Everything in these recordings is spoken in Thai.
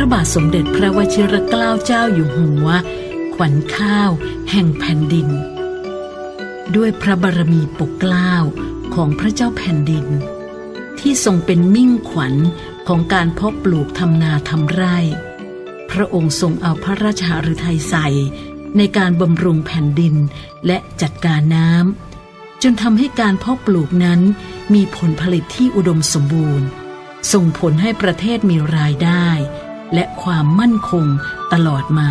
ระบาทสมเด็จพระวชิรเกล้าเจ้าอยู่หัว ขวัญข้าว แห่งแผ่นดิน ด้วยพระบารมีปกเกล้าของพระเจ้าแผ่นดิน ที่ทรงเป็นมิ่งขวัญของการเพาะปลูกทำนาทำไร่ พระองค์ทรงเอาพระราชหฤทัยใส่ในการบำรุงแผ่นดินและจัดการน้ำจนทำให้การเพาะปลูกนั้นมีผลผลิตที่อุดมสมบูรณ์ ส่งผลให้ประเทศมีรายได้ และความมั่นคงตลอดมา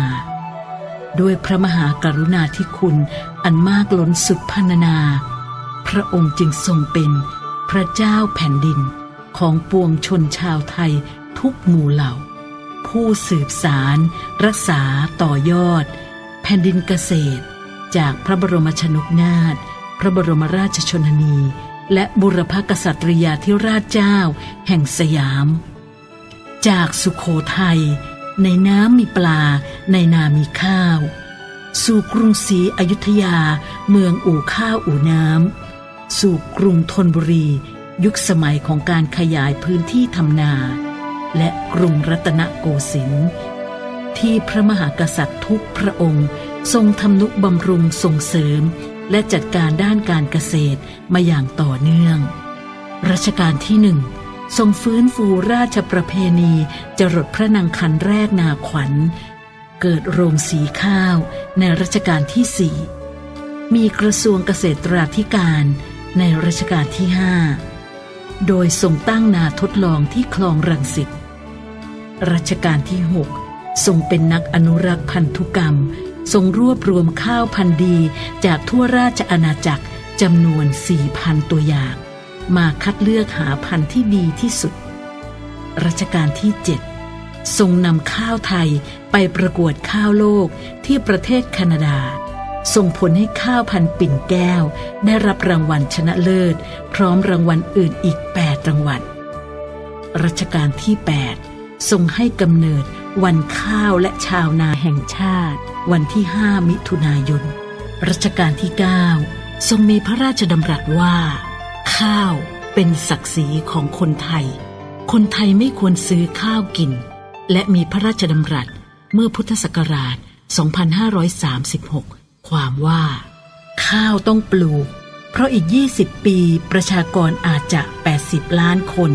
ด้วยพระมหากรุณาธิคุณอันมากล้นสุดพรรณนา พระองค์จึงทรงเป็นพระเจ้าแผ่นดินของปวงชนชาวไทยทุกหมู่เหล่า ผู้สืบสาร รักษาต่อยอด แผ่นดินเกษตร จากพระบรมชนกนาถพระบรมราชชนนี และบุรพกษัตริยาธิราชเจ้า แห่งสยาม จากสุขโขทัยในน้ำมีปลา ในนามีข้าว สู่กรุงศรีอยุธยา เมืองอู่ข้าวอู่น้ำ สู่กรุงธนบุรี ยุคสมัยของการขยายพื้นที่ทำนา และกรุงรัตนโกสินทร์ที่พระมหากษัตริย์ทุกพระองค์ ทรงทำนุบำรุงส่งเสริม และจัดการด้านการเกษตรมาอย่างต่อเนื่อง รัชกาลที่หนึ่ง ทรงฟื้นฟูราชประเพณีจรดพระนางคันแรกนาขวัญ เกิดโรงสีข้าวในรัชกาลที่สี่มีกระทรวงเกษตราธิการในรัชกาลที่ห้าโดยทรงตั้งนาทดลองที่คลองรังสิตรัชกาลที่หกทรงเป็นนักอนุรักษ์พันธุกรรม ทรงรวบรวมข้าวพันธุ์ดีจากทั่วราชอาณาจักรจำนวน 4,000 ตัวอย่าง มาคัดเลือกหาพันธุ์ที่ดีที่สุด รัชกาลที่ 7 ทรงนำข้าวไทยไปประกวดข้าวโลกที่ประเทศแคนาดา ส่งผลให้ข้าวพันธุ์ปิ่นแก้ว ได้รับรางวัลชนะเลิศ พร้อมรางวัลอื่นอีก 8 รางวัล รัชกาลที่ 8 ทรงให้กำเนิดวันข้าวและชาวนาแห่งชาติ วันที่ 5 มิถุนายน รัชกาลที่ 9 ทรงมีพระราชดำรัสว่า ข้าวเป็นศักดิ์ศรีของคนไทย คนไทยไม่ควรซื้อข้าวกิน และมีพระราชดำรัสเมื่อพุทธศักราช 2536 ความว่า ข้าวต้องปลูก เพราะอีก 20 ปีประชากรอาจจะ 80 ล้านคน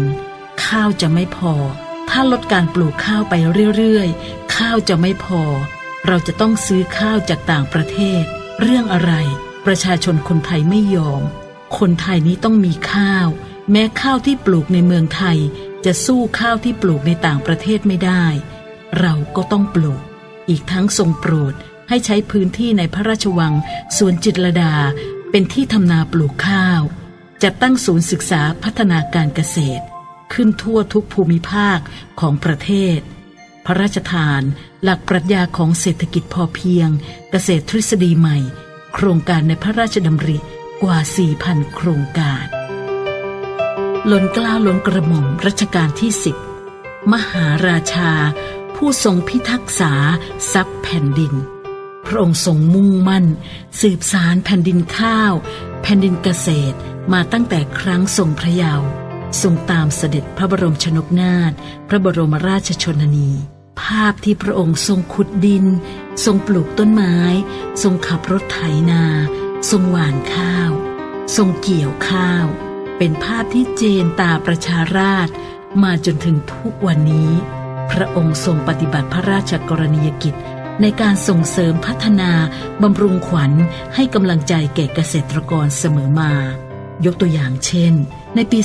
ข้าวจะไม่พอ ถ้าลดการปลูกข้าวไปเรื่อยๆ ข้าวจะไม่พอ เราจะต้องซื้อข้าวจากต่างประเทศ เรื่องอะไร ประชาชนคนไทยไม่ยอม คนไทยนี้ต้องมีข้าว แม้ข้าวที่ปลูกในเมืองไทย จะสู้ข้าวที่ปลูกในต่างประเทศไม่ได้ เราก็ต้องปลูก อีกทั้งทรงโปรดให้ใช้พื้นที่ในพระราชวังสวนจิตรดาเป็นที่ทำนาปลูกข้าวจัดตั้งศูนย์ศึกษาพัฒนาการเกษตร ขึ้นทั่วทุกภูมิภาคของประเทศ พระราชทาน หลักปรัชญาของเศรษฐกิจพอเพียง เกษตรทฤษฎีใหม่ โครงการในพระราชดำริ กว่า 4,000 โครงการ ล้นกล้าล้นกระหม่อมรัชกาลที่สิบมหาราชา ผู้ทรงพิทักษาทรัพย์แผ่นดิน พระองค์ทรงมุ่งมั่น สืบสารแผ่นดินข้าว แผ่นดินเกษตรมาตั้งแต่ครั้งทรงพระเยาว์ทรงตามเสด็จพระบรมชนกนาถพระบรมราชชนนี ภาพที่พระองค์ทรงขุดดิน ทรงปลูกต้นไม้ ทรงขับรถไถนา ทรงหว่านข้าว ทรงเกี่ยวข้าว เป็นภาพที่เจนตาประชาราชมาจนถึงทุกวันนี้ พระองค์ทรงปฏิบัติพระราชกรณียกิจ ในการส่งเสริมพัฒนาบำรุงขวัญให้กำลังใจแก่เกษตรกรเสมอมา ยกตัวอย่างเช่น ในปี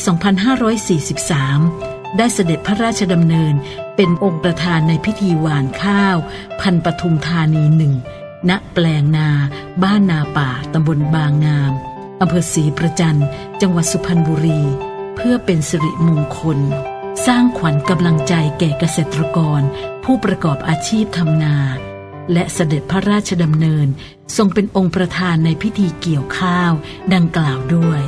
2543ได้เสด็จพระราชดำเนินเป็นองค์ประธานในพิธีหวานข้าว พันปทุมธานีหนึ่ง ณแปลงนา บ้านนาป่าตำบลบางงามอำเภอศรีประจันจังหวัดสุพรรณบุรี เพื่อเป็นสิริมงคล สร้างขวัญกำลังใจแก่เกษตรกร ผู้ประกอบอาชีพทำนา และเสด็จพระราชดำเนิน ทรงเป็นองค์ประธานในพิธีเกี่ยวข้าว ดังกล่าวด้วย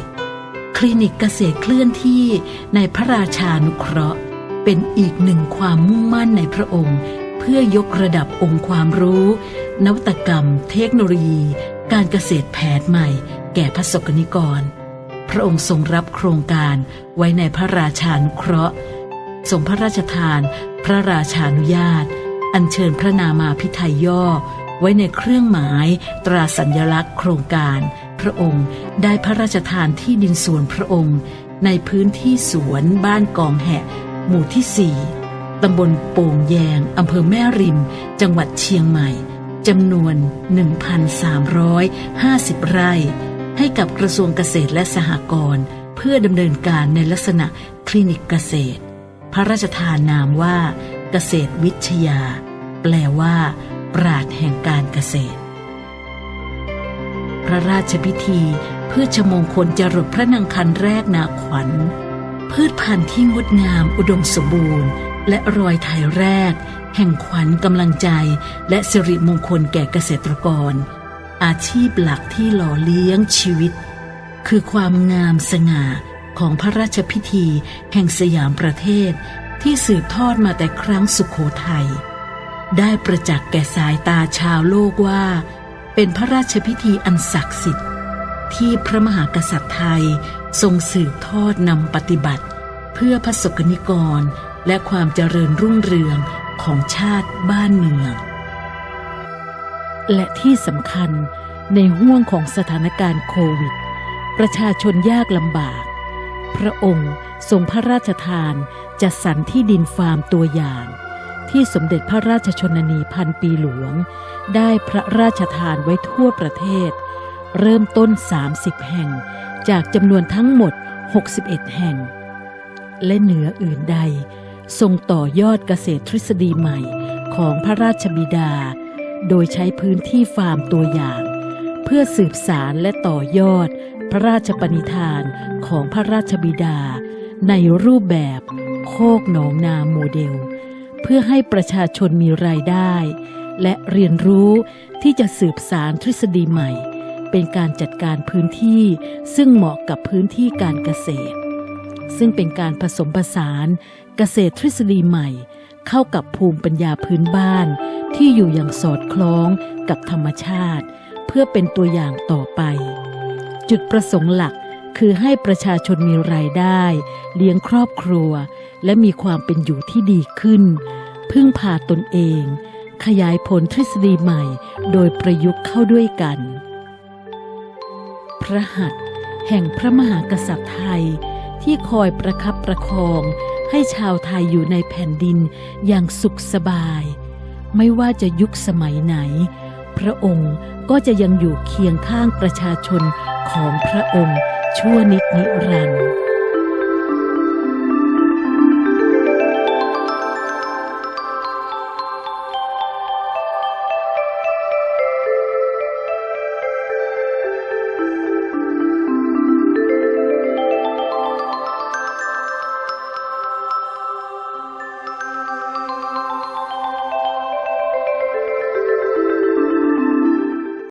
คลินิกเกษตรเคลื่อนที่ในพระราชานุเคราะห์ เป็นอีกหนึ่งความมุ่งมั่นในพระองค์ เพื่อยกระดับองค์ความรู้ นวัตกรรม เทคโนโลยี การเกษตรแผนใหม่ แก่พระสกนิกร พระองค์ทรงรับโครงการไว้ในพระราชานุเคราะห์ทรงพระราชทาน พระราชานุญาต อัญเชิญพระนามาพิไทยย่อ ไว้ในเครื่องหมายตราสัญลักษณ์โครงการ พระองค์ได้พระราชทานที่ดินส่วนพระองค์ ในพื้นที่สวนบ้านกองแหะ หมู่ที่4 ตำบลโป่งแยงอำเภอแม่ริม จังหวัดเชียงใหม่จำนวน 1,350 ไร่ ให้กับกระทรวงเกษตรและสหกรณ์เพื่อดำเนินการในลักษณะคลินิกเกษตร พระราชทานนามว่า เกษตรวิทยา แปลว่า ปราดแห่งการเกษตร พระราชพิธีพืชมงคลจรดพระนางคันแรกนาขวัญพืชพันธุ์ที่งดงามอุดมสมบูรณ์ และรอยไถแรก แห่งขวัญกำลังใจ และสิริมงคลแก่เกษตรกร อาชีพหลักที่หล่อเลี้ยงชีวิต คือความงามสง่าของพระราชพิธีแห่งสยามประเทศ ที่สืบทอดมาแต่ครั้งสุขโขทัยได้ประจักษ์แก่สายตาชาวโลกว่า เป็นพระราชพิธีอันศักดิ์สิทธิ์ ที่พระมหากษัตริย์ไทยทรงสืบทอดนำปฏิบัติ เพื่อพระสกนิกร และความเจริญรุ่งเรืองของชาติบ้านเมือง และที่สำคัญในห่วงของสถานการณ์โควิด ประชาชนยากลำบาก พระองค์ทรงพระราชทานจัดสรรที่ดินฟาร์มตัวอย่าง ที่สมเด็จพระราชชนนีพันปีหลวง ได้พระราชทานไว้ทั่วประเทศ เริ่มต้น 30 แห่ง จากจำนวนทั้งหมด 61 แห่ง และเหนืออื่นใด ทรงต่อยอดเกษตรทฤษฎีใหม่ของพระราชบิดา โดยใช้พื้นที่ฟาร์มตัวอย่าง เพื่อสืบสารและต่อยอด พระราชปณิธานของพระราชบิดา ในรูปแบบโคกหนองนาโมเดล เพื่อให้ประชาชนมีรายได้ และเรียนรู้ที่จะสืบสารทฤษฎีใหม่ เป็นการจัดการพื้นที่ซึ่งเหมาะกับพื้นที่การเกษตร ซึ่งเป็นการผสมผสาน เกษตรทฤษฎีใหม่ เข้ากับภูมิปัญญาพื้นบ้าน ที่อยู่อย่างสอดคล้องกับธรรมชาติ เพื่อเป็นตัวอย่างต่อไป จุดประสงค์หลักคือให้ประชาชนมีรายได้ เลี้ยงครอบครัว และมีความเป็นอยู่ที่ดีขึ้น พึ่งพาตนเอง ขยายผลทฤษฎีใหม่ โดยประยุกต์เข้าด้วยกัน พระหัตถ์แห่งพระมหากษัตริย์ไทยที่คอยประคับประคอง ให้ชาวไทยอยู่ในแผ่นดินอย่างสุขสบาย ไม่ว่าจะยุคสมัยไหน พระองค์ก็จะยังอยู่เคียงข้างประชาชนของพระองค์ชั่วนิดนิรันดร์